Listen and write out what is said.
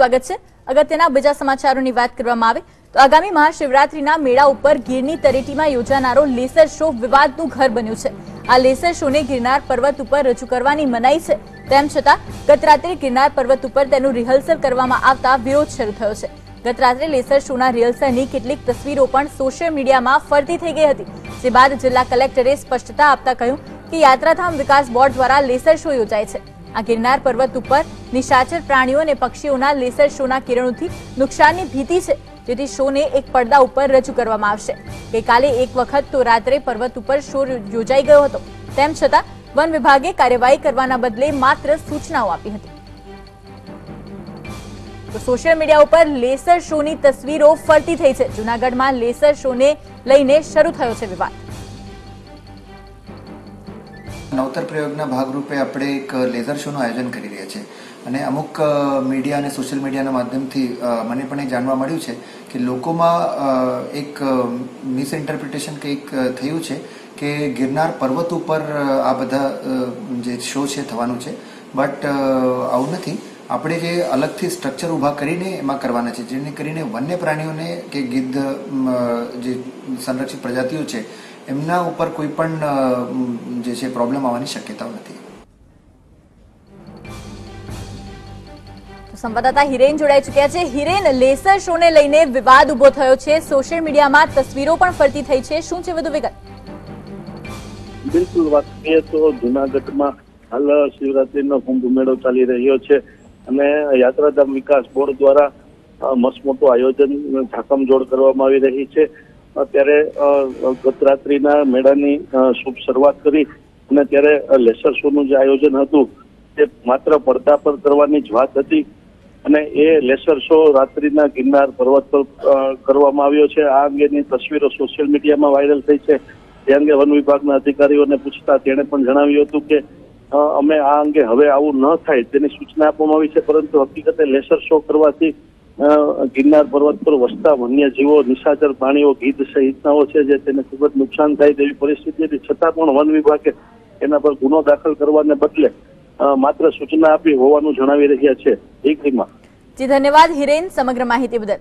સ્વાગત છે. અગત્યના બીજા સમાચારોની વાત કરવામાં આવે તો આગામી મહાશિવરાત્રીના મેળા ઉપર ગીરની તરેટીમાં યોજાનારો લેસર શો વિવાદનું ઘર બન્યું છે. આ લેસર શોને ગિરનાર પર્વત ઉપર રજૂ કરવાની મનાઈ છે. તેમ છતાં, ગત રાત્રે ગિરનાર પર્વત ઉપર તેનું રિહર્સલ કરવામાં આવતા વિરોધ શરૂ થયો છે. ગત રાત્રે લેસર શોના રિહર્સલની કેટલીક તસવીરો પણ સોશિયલ મીડિયામાં ફરતી થઈ ગઈ હતી, જે બાદ જિલ્લા કલેક્ટરે સ્પષ્ટતા આપતા કહ્યું કે યાત્રાધામ વિકાસ બોર્ડ દ્વારા લેસર શો યોજાય છે. આ ગિરનાર પર્વત ઉપર નિશાચર પ્રાણીઓ અને પક્ષીઓના લેસર શોના કિરણોથી નુકસાનની ભીતિ છે, જેથી શોને એક પડદા ઉપર રજૂ કરવામાં આવશે. ગઈકાલે એક વખત તો રાત્રે પર્વત ઉપર શો યોજાઈ ગયો હતો. તેમ છતાં, વન વિભાગે કાર્યવાહી કરવાના બદલે માત્ર સૂચનાઓ આપી હતી. તો સોશિયલ મીડિયા ઉપર લેસર શોની તસવીરો ફરતી થઈ છે. જૂનાગઢમાં લેસર શોને લઈને શરૂ થયો છે વિવાદ. નવતર પ્રયોગના ભાગરૂપે આપણે એક લેઝર શોનું આયોજન કરી રહ્યા છીએ અને અમુક મીડિયા અને સોશિયલ મીડિયાના માધ્યમથી મને પણ એ જાણવા મળ્યું છે કે લોકોમાં એક મિસઇન્ટરપ્રિટેશન કંઈક અ, થયું છે કે ગિરનાર પર્વત ઉપર આ બધા જે શો છે થવાનું છે. બટ આવું નથી. આપણે જે અલગથી સ્ટ્રક્ચર ઊભા કરીને એમાં કરવાના છે જેને કરીને વન્ય પ્રાણીઓને કે ગીધ જે સંરક્ષિત પ્રજાતિઓ છે એમના ઉપર કોઈ પણ જે છે પ્રોબ્લેમ આવવાની શક્યતાઓ નથી. તો સંવાદદાતા હિરેન જોડાઈ ચુક્યા છે. હિરેન લેસર શોને લઈને વિવાદ ઊભો થયો છે. સોશિયલ મીડિયામાં તસવીરો પણ ફરતી થઈ છે. શું છે વધુ વિગત? બિલકુલ વાત કરીએ તો જુનાગઢમાં હાલ શિવરાત્રીનો કુંભ મેળો ચાલી રહ્યો છે. અને યાત્રાધામ વિકાસ બોર્ડ દ્વારા મસ્ત મોટું આયોજન ઝાકમજોડ કરવામાં આવી રહી છે. અત્યારે ગત રાત્રિના મેળાની શુભ શરૂઆત કરી અને ત્યારે લેસર શોનું જે આયોજન હતું, તે માત્ર પડદા પર કરવાની જ વાત હતી અને એ લેસર શો રાત્રિના ગિરનાર પર્વત પર કરવામાં આવ્યો છે. આ અંગેની તસવીરો સોશિયલ મીડિયામાં વાયરલ થઈ છે. તે અંગે વન વિભાગના અધિકારીઓને પૂછતા તેણે પણ જણાવ્યું હતું કે અમે આ અંગે હવે આવું ન થાય તેની સૂચના આપવામાં આવી છે, પરંતુ હકીકતે લેસર શો કરવાથી ગિરનાર પર્વત પર વસતા વન્યજીવો, નિશાચર પ્રાણીઓ, ગીધ સહિતનાઓ છે જે તેને ખૂબ જ નુકસાન થાય તેવી પરિસ્થિતિ હતી છતાં પણ વન વિભાગે એના પર ગુનો દાખલ કરવાને બદલે માત્ર સૂચના આપી હોવાનું જણાવી રહ્યા છે. જી, ધન્યવાદ હિરેન સમગ્ર માહિતી બદલ.